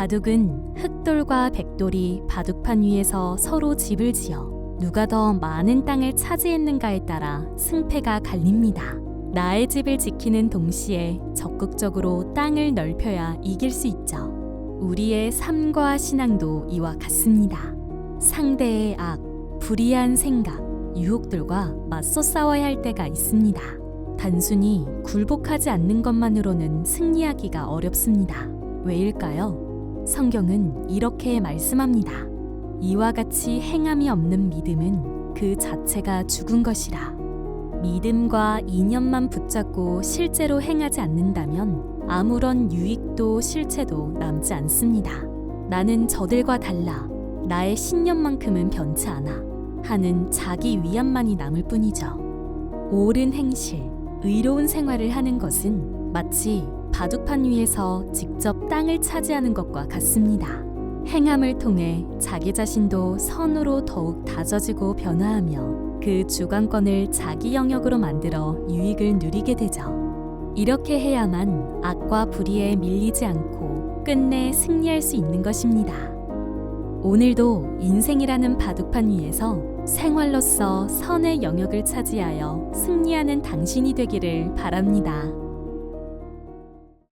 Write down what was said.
바둑은 흑돌과 백돌이 바둑판 위에서 서로 집을 지어 누가 더 많은 땅을 차지했는가에 따라 승패가 갈립니다. 나의 집을 지키는 동시에 적극적으로 땅을 넓혀야 이길 수 있죠. 우리의 삶과 신앙도 이와 같습니다. 상대의 악, 불이한 생각, 유혹들과 맞서 싸워야 할 때가 있습니다. 단순히 굴복하지 않는 것만으로는 승리하기가 어렵습니다. 왜일까요? 성경은 이렇게 말씀합니다. 이와 같이 행함이 없는 믿음은 그 자체가 죽은 것이라. 믿음과 이념만 붙잡고 실제로 행하지 않는다면 아무런 유익도 실체도 남지 않습니다. 나는 저들과 달라. 나의 신념만큼은 변치 않아. 하는 자기 위안만이 남을 뿐이죠. 옳은 행실, 의로운 생활을 하는 것은 마치 바둑판 위에서 직접 땅을 차지하는 것과 같습니다. 행함을 통해 자기 자신도 선으로 더욱 다져지고 변화하며 그 주관권을 자기 영역으로 만들어 유익을 누리게 되죠. 이렇게 해야만 악과 불의에 밀리지 않고 끝내 승리할 수 있는 것입니다. 오늘도 인생이라는 바둑판 위에서 생활로서 선의 영역을 차지하여 승리하는 당신이 되기를 바랍니다.